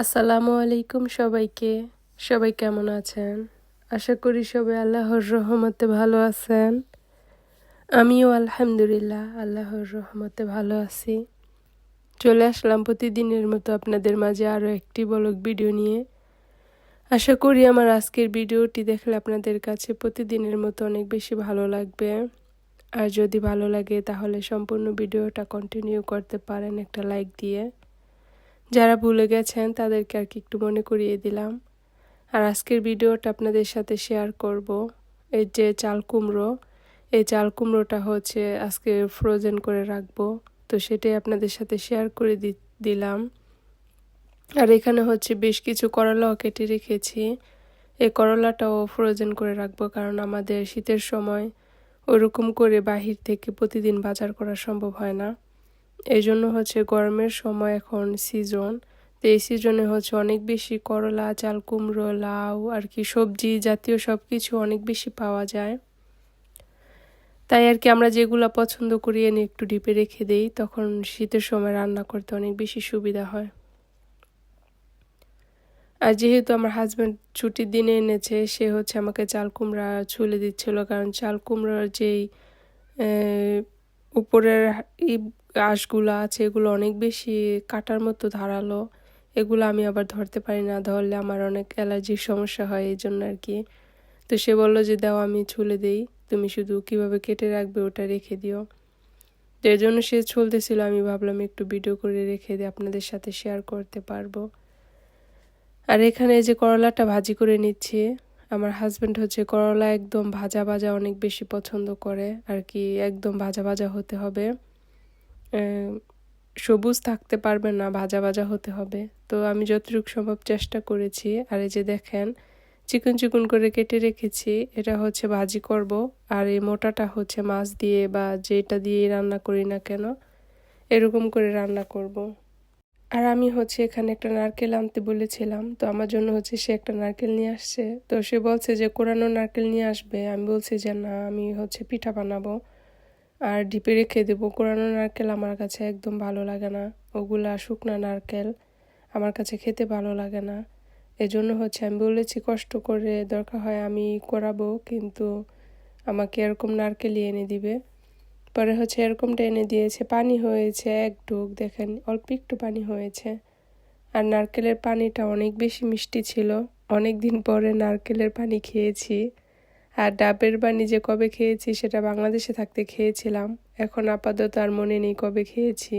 আসসালামু আলাইকুম সবাইকে। সবাই কেমন আছেন? আশা করি সবাই আল্লাহর রহমতে ভালো আছেন। আমিও আলহামদুলিল্লাহ আল্লাহর রহমতে ভালো আছি। চলে আসলাম প্রতিদিনের মতো আপনাদের মাঝে আরও একটি বলক ভিডিও নিয়ে। আশা করি আমার আজকের ভিডিওটি দেখলে আপনাদের কাছে প্রতিদিনের মতো অনেক বেশি ভালো লাগবে। আর যদি ভালো লাগে তাহলে সম্পূর্ণ ভিডিওটা কন্টিনিউ করতে পারেন একটা লাইক দিয়ে। যারা ভুলে গেছেন, তাদেরকে আর কি একটু মনে করিয়ে দিলাম। আর আজকের ভিডিওটা আপনাদের সাথে শেয়ার করব। এই যে চাল কুমড়ো, এই চাল কুমড়োটা হচ্ছে আজকে ফ্রোজেন করে রাখব। তো সেটাই আপনাদের সাথে শেয়ার করে দিলাম। আর এখানে হচ্ছে বেশ কিছু করলাও কেটে রেখেছি। এই করলাটাও ফ্রোজেন করে রাখব কারণ আমাদের শীতের সময় ওরকম করে বাহির থেকে প্রতিদিন বাজার করা সম্ভব হয় না। এই জন্য হচ্ছে গরমের সময় এখন সিজন তো এই সিজনে হচ্ছে অনেক বেশি করলা, চাল কুমড়ো, লাউ, আর কি সবজি জাতীয় সব কিছু অনেক বেশি পাওয়া যায়। তাই আর কি আমরা যেগুলো পছন্দ করি এনে একটু ডিপে রেখে দেই, তখন শীতের সময় রান্না করতে অনেক বেশি সুবিধা হয়। আর যেহেতু আমার হাজব্যান্ড ছুটির দিনে এনেছে, সে হচ্ছে আমাকে চাল কুমড়া ছুলে দিচ্ছিল, কারণ চাল কুমড়োর যেই উপরের এই আঁশগুলো আছে, এগুলো অনেক বেশি কাটার মতো ধারালো। এগুলো আমি আবার ধরতে পারি না, ধরলে আমার অনেক অ্যালার্জির সমস্যা হয় এই জন্য আর কি। তো সে বলল যে, দাও, আমি ছুলে দেই। তুমি শুধু কীভাবে কেটে রাখবে ওটা রেখে দিও। তো এর জন্য সে চলতেছিল আমি ভাবলাম একটু ভিডিও করে রেখে দিই আপনাদের সাথে শেয়ার করতে পারব। আর এখানে যে করলাটা ভাজি করে নিচ্ছি। আমার হাজব্যান্ড হচ্ছে করলা একদম ভাজা ভাজা অনেক বেশি পছন্দ করে, আর কি একদম ভাজা ভাজা হতে হবে। সবুজ থাকতে পারবে না, ভাজা ভাজা হতে হবে। তো আমি যতটুকু সম্ভব চেষ্টা করেছি, আর এই যে দেখেন, চিকন চিকন করে কেটে রেখেছি, এটা হচ্ছে ভাজি করব। আর এই মোটাটা হচ্ছে মাছ দিয়ে বা যেটা দিয়ে রান্না করি না কেন, এরকম করে রান্না করব। আর আমি হচ্ছে এখানে একটা নারকেল আনতে বলেছিলাম, তো আমার জন্য হচ্ছে সে একটা নারকেল নিয়ে আসছে। তো সে বলছে যে, কোরানো নারকেল নিয়ে আসবে। আমি বলছি যে, না, আমি হচ্ছে পিঠা বানাবো আর ডিপে রেখে দেবো। কোরানো নারকেল আমার কাছে একদম ভালো লাগে না। ওগুলা শুকনা নারকেল আমার কাছে খেতে ভালো লাগে না। এজন্য হচ্ছে আমি বলেছি, কষ্ট করে দরকার হয় আমি করাবো, কিন্তু আমাকে এরকম নারকেলই এনে দিবে। পরে হচ্ছে এরকমটা এনে দিয়েছে, পানি হয়েছে, এক ঢোক দেখেন, অল্প একটু পানি হয়েছে। আর নারকেলের পানিটা অনেক বেশি মিষ্টি ছিল। অনেক দিন পরে নারকেলের পানি খেয়েছি। আর ডাবের পানি যে কবে খেয়েছি সেটা বাংলাদেশে থাকতে খেয়েছিলাম। এখন আপাতত আর মনে নেই কবে খেয়েছি।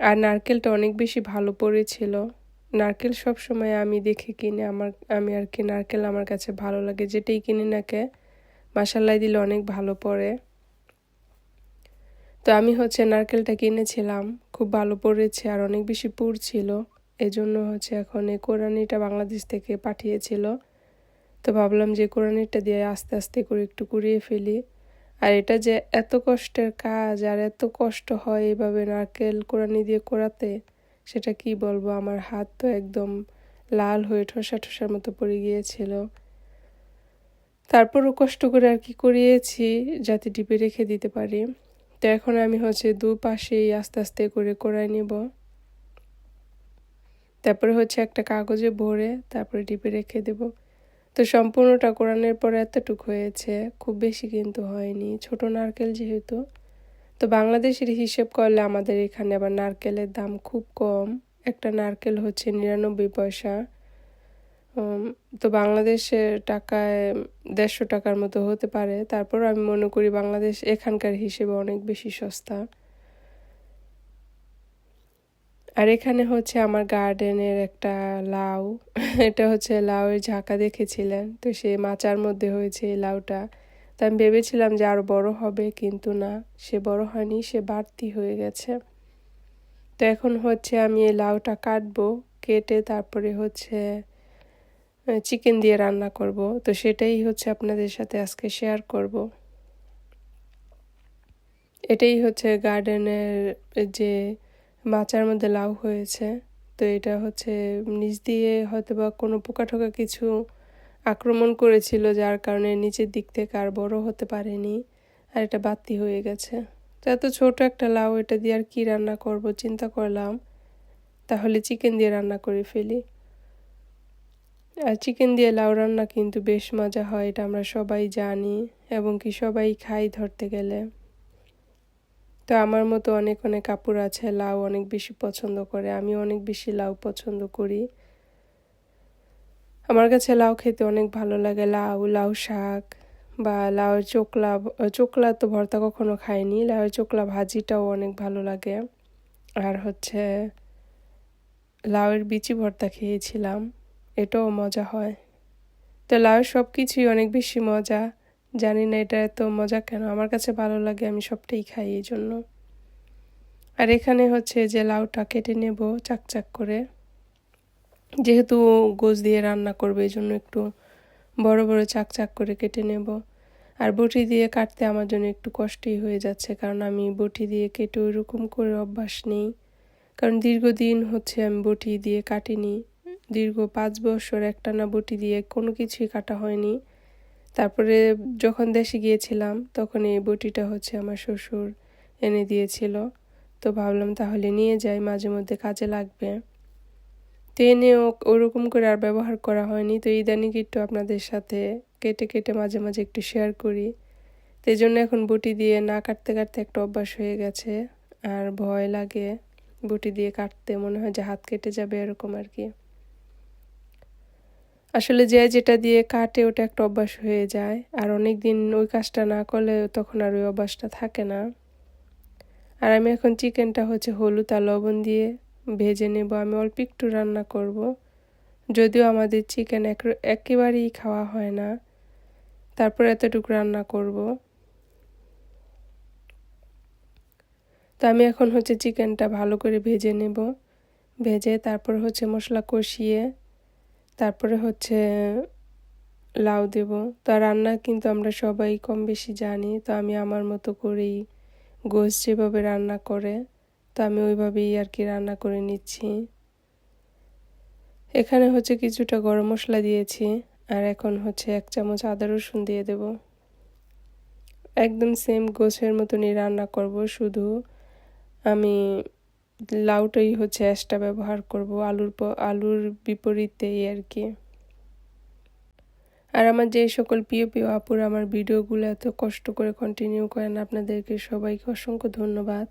আর নারকেলটা অনেক বেশি ভালো পড়েছিল। নারকেল সব সময় আমি দেখে কিনে আমার, আমি আর কি নারকেল আমার কাছে ভালো লাগে। যেটাই কিনি নাকে মাসাল্লাই দিলে অনেক ভালো পড়ে। তো আমি হচ্ছে নারকেলটা কিনেছিলাম খুব ভালো পড়েছে আর অনেক বেশি পুর ছিল। এজন্য হচ্ছে এখন এই কোরআনিটা বাংলাদেশ থেকে পাঠিয়েছিল। তো ভাবলাম যে কোরআনিটা দিয়ে আস্তে আস্তে করে একটু কুড়িয়ে ফেলি। আর এটা যে এত কষ্টের কাজ আর এত কষ্ট হয় এভাবে নারকেল কোরআনি দিয়ে কোরাতে, সেটা কি বলব? আমার হাত তো একদম লাল হয়ে ঠোসা ঠোসার মতো পড়ে গিয়েছিল। তারপরও কষ্ট করে আর কি করিয়েছি যাতে ডিপে রেখে দিতে পারি। তো এখন আমি হচ্ছে দুপাশেই আস্তে আস্তে করে করাই নিব। তারপরে হচ্ছে একটা কাগজে ভরে তারপরে ডিপে রেখে দেব। তো সম্পূর্ণটা কোরআনের পরে এতটুক হয়েছে, খুব বেশি কিন্তু হয়নি। ছোট নারকেল যেহেতু, তো বাংলাদেশের হিসেব করলে আমাদের এখানে আবার নারকেলের দাম খুব কম। একটা নারকেল হচ্ছে নিরানব্বই পয়সা। তো বাংলাদেশের টাকায় দেড়শো টাকার মতো হতে পারে। তারপর আমি মনে করি বাংলাদেশ এখানকার হিসেবে অনেক বেশি সস্তা। আর এখানে হচ্ছে আমার গার্ডেনের একটা লাউ। এটা হচ্ছে লাউয়ের ঝাঁকা দেখেছিলেন? তো সে মাচার মধ্যে হয়েছে এই লাউটা। তো আমি ভেবেছিলাম যে আরও বড় হবে, কিন্তু না, সে বড় হয়নি, সে বাড়তি হয়ে গেছে। তো এখন হচ্ছে আমি এই লাউটা কাটবো, কেটে তারপরে হচ্ছে চিকেন দিয়ে রান্না করব। তো সেটাই হচ্ছে আপনাদের সাথে আজকে শেয়ার করব। এটাই হচ্ছে গার্ডেনের যে মাচার মধ্যে লাউ হয়েছে। তো এটা হচ্ছে নিচ দিয়ে হয়তো বা কোনো পোকা ঠোকা কিছু আক্রমণ করেছিল, যার কারণে নিচের দিক থেকে আর বড় হতে পারেনি আর এটা বাতি হয়ে গেছে। তো এত ছোট একটা লাউ, এটা দিয়ে আর কি রান্না করব চিন্তা করলাম। তাহলে চিকেন দিয়ে রান্না করে ফেলি। চিকেন দিয়ে লাউ রান্না কিন্তু বেশ মজা হয়, এটা আমরা সবাই জানি এবং কি সবাই খাই ধরতে গেলে। তো আমার মতো অনেক অনেক কাপড় আছে, লাউ অনেক বেশি পছন্দ করে, আমি অনেক বেশি লাউ পছন্দ করি। আমার কাছে লাউ খেতে অনেক ভালো লাগে, লাউ লাউ শাক বা লাউয়ের চোকলা চোকলা তো ভর্তা কখনো খাইনি, লাউয়ের চোকলা ভাজিটাও অনেক ভালো লাগে। আর হচ্ছে লাউয়ের বিচি ভর্তা খেয়েছিলাম। এটাও মজা হয়। তো লাউয়ের সব কিছুই অনেক বেশি মজা। জানি না এটা এত মজা কেন, আমার কাছে ভালো লাগে, আমি সবটাই খাই এই জন্য আর এখানে হচ্ছে যে লাউটা কেটে নেব চাকচাক করে। যেহেতু গোছ দিয়ে রান্না করবে এই জন্য একটু বড় বড় চাক চাক করে কেটে নেব। আর বটি দিয়ে কাটতে আমার জন্য একটু কষ্টই হয়ে যাচ্ছে, কারণ আমি বটি দিয়ে কেটে ওইরকম করে অভ্যাস নেই। কারণ দীর্ঘদিন হচ্ছে আমি বটি দিয়ে কাটিনি। দীর্ঘ পাঁচ বছর একটানা বটি দিয়ে কোনো কিছুই কাটা হয়নি। তারপরে যখন দেশে গিয়েছিলাম, তখন এই বটিটা হচ্ছে আমার শ্বশুর এনে দিয়েছিল। তো ভাবলাম তাহলে নিয়ে যাই, মাঝে মধ্যে কাজে লাগবে। তো এনেও ওরকম করে আর ব্যবহার করা হয়নি। তো ইদানিং একটু আপনাদের সাথে কেটে কেটে মাঝে মাঝে একটু শেয়ার করি। তো এই জন্য এখন বটি দিয়ে না কাটতে কাটতে একটা অভ্যাস হয়ে গেছে। আর ভয় লাগে বটি দিয়ে কাটতে, মনে হয় যে হাত কেটে যাবে এরকম আর কি। আসলে যে যেটা দিয়ে কাটে ওটা একটা অভ্যাস হয়ে যায়। আর অনেক দিন ওই কাজটা না করলে তখন আর ওই অভ্যাসটা থাকে না। আর আমি এখন চিকেনটা হচ্ছে হলুদ আর লবণ দিয়ে ভেজে নেব। আমি অল্প একটু রান্না করব। যদিও আমাদের চিকেন একেবারেই খাওয়া হয় না। তারপর এতটুকু রান্না করব। তো আমি এখন হচ্ছে চিকেনটা ভালো করে ভেজে নেব। ভেজে তারপর হচ্ছে মশলা কষিয়ে তারপরে হচ্ছে লাউ দেব। তো রান্না কিন্তু আমরা সবাই কম বেশি জানি। তো আমি আমার মতো করেই গোস যেভাবে রান্না করে, তো আমি ওইভাবেই আর কি রান্না করে নিচ্ছি। এখানে হচ্ছে কিছুটা গরম মশলা দিয়েছি, আর এখন হচ্ছে এক চামচ আদা রসুন দিয়ে দেব। একদম সেম গোছের মতনই রান্না করব, শুধু আমি লাউটাই হচ্ছে অ্যাশটা ব্যবহার করব, আলুর আলুর বিপরীতেই আর কি। আর আমার যে সকল প্রিয় প্রিয় আপুর, আমার ভিডিওগুলো এত কষ্ট করে কন্টিনিউ করেন, আপনাদেরকে সবাইকে অসংখ্য ধন্যবাদ।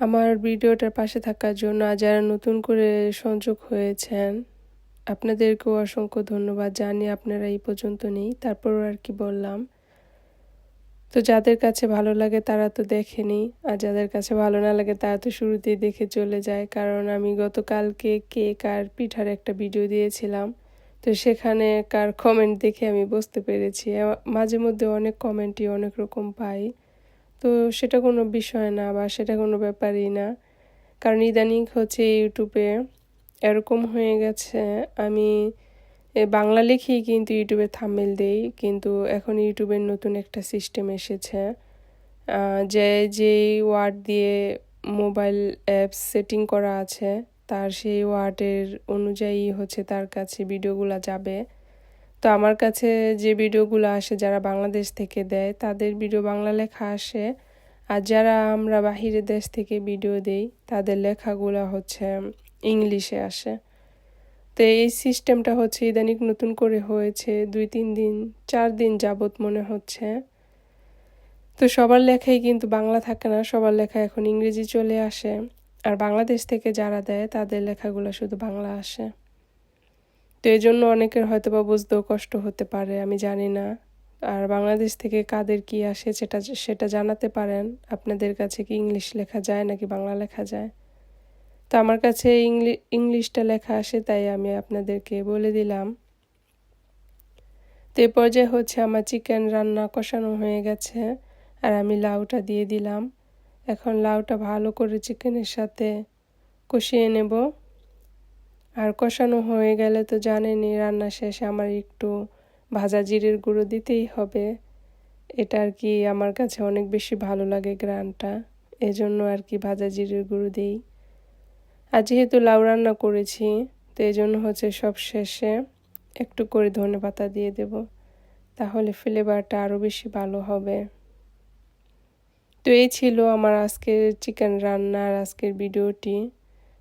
আমার ভিডিওটার পাশে থাকার জন্য আর যারা নতুন করে সংযোগ হয়েছেন, আপনাদেরকেও অসংখ্য ধন্যবাদ। জানি আপনারা এই পর্যন্ত নেই, তারপরও আর কি বললাম। তো যাদের কাছে ভালো লাগে তারা তো দেখেনি, আর যাদের কাছে ভালো না লাগে তারা তো শুরুতেই দেখে চলে যায়। কারণ আমি গতকালকে কেক আর পিঠার একটা ভিডিও দিয়েছিলাম, তো সেখানে কার কমেন্ট দেখে আমি বুঝতে পেরেছি। মাঝে মধ্যে অনেক কমেন্টই অনেক রকম পাই। তো সেটা কোনো বিষয় না বা সেটা কোনো ব্যাপারই না। কারণ ইদানিং হচ্ছে ইউটিউবে এরকম হয়ে গেছে, আমি বাংলা লিখেই কিন্তু ইউটিউবে থামেল দেই, কিন্তু এখন ইউটিউবের নতুন একটা সিস্টেম এসেছে। যে, যেই ওয়ার্ড দিয়ে মোবাইল অ্যাপস সেটিং করা আছে, তার সেই ওয়ার্ডের অনুযায়ী হচ্ছে তার কাছে ভিডিওগুলো যাবে। তো আমার কাছে যে ভিডিওগুলো আসে যারা বাংলাদেশ থেকে দেয়, তাদের ভিডিও বাংলা লেখা আসে। আর যারা আমরা বাহিরের দেশ থেকে ভিডিও দেই, তাদের লেখাগুলো হচ্ছে ইংলিশে আসে। তো এই সিস্টেমটা হচ্ছে ইদানিক নতুন করে হয়েছে, দুই, তিন দিন, চার দিন যাবত মনে হচ্ছে। তো সবার লেখাই কিন্তু বাংলা থাকে না, সবার লেখা এখন ইংরেজি চলে আসে। আর বাংলাদেশ থেকে যারা দেয়, তাদের লেখাগুলো শুধু বাংলা আসে। তো এই জন্য অনেকের হয়তো বা বুঝতেও কষ্ট হতে পারে, আমি জানি না। আর বাংলাদেশ থেকে কাদের কি আসে সেটা সেটা জানাতে পারেন। আপনাদের কাছে কি ইংলিশ লেখা যায় নাকি বাংলা লেখা যায়? তো আমার কাছে ইংলিশটা লেখা আসে, তাই আমি আপনাদেরকে বলে দিলাম। তো এই পর্যায়ে হচ্ছে আমার চিকেন রান্না কষানো হয়ে গেছে, আর আমি লাউটা দিয়ে দিলাম। এখন লাউটা ভালো করে চিকেনের সাথে কষিয়ে নেব। আর কষানো হয়ে গেলে তো জানেনই, রান্না শেষে আমার একটু ভাজা জিরের গুঁড়ো দিতেই হবে। এটা আর কি আমার কাছে অনেক বেশি ভালো লাগে গ্রানটা। এজন্য আর কি ভাজা জিরের গুঁড়ো দিই। আর যেহেতু লাউ রান্না করেছি তো এই জন্য হচ্ছে সব শেষে একটু করে ধনে পাতা দিয়ে দেব। তাহলে ফ্লেভারটা আরও বেশি ভালো হবে। তো এই ছিল আমার আজকের চিকেন রান্নার আজকের ভিডিওটি।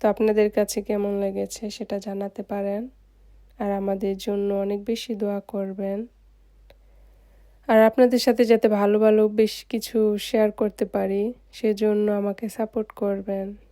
তো আপনাদের কাছে কেমন লেগেছে সেটা জানাতে পারেন। আর আমাদের জন্য অনেক বেশি দোয়া করবেন। আর আপনাদের সাথে যাতে ভালো ভালো বেশ কিছু শেয়ার করতে পারি, সেজন্য আমাকে সাপোর্ট করবেন।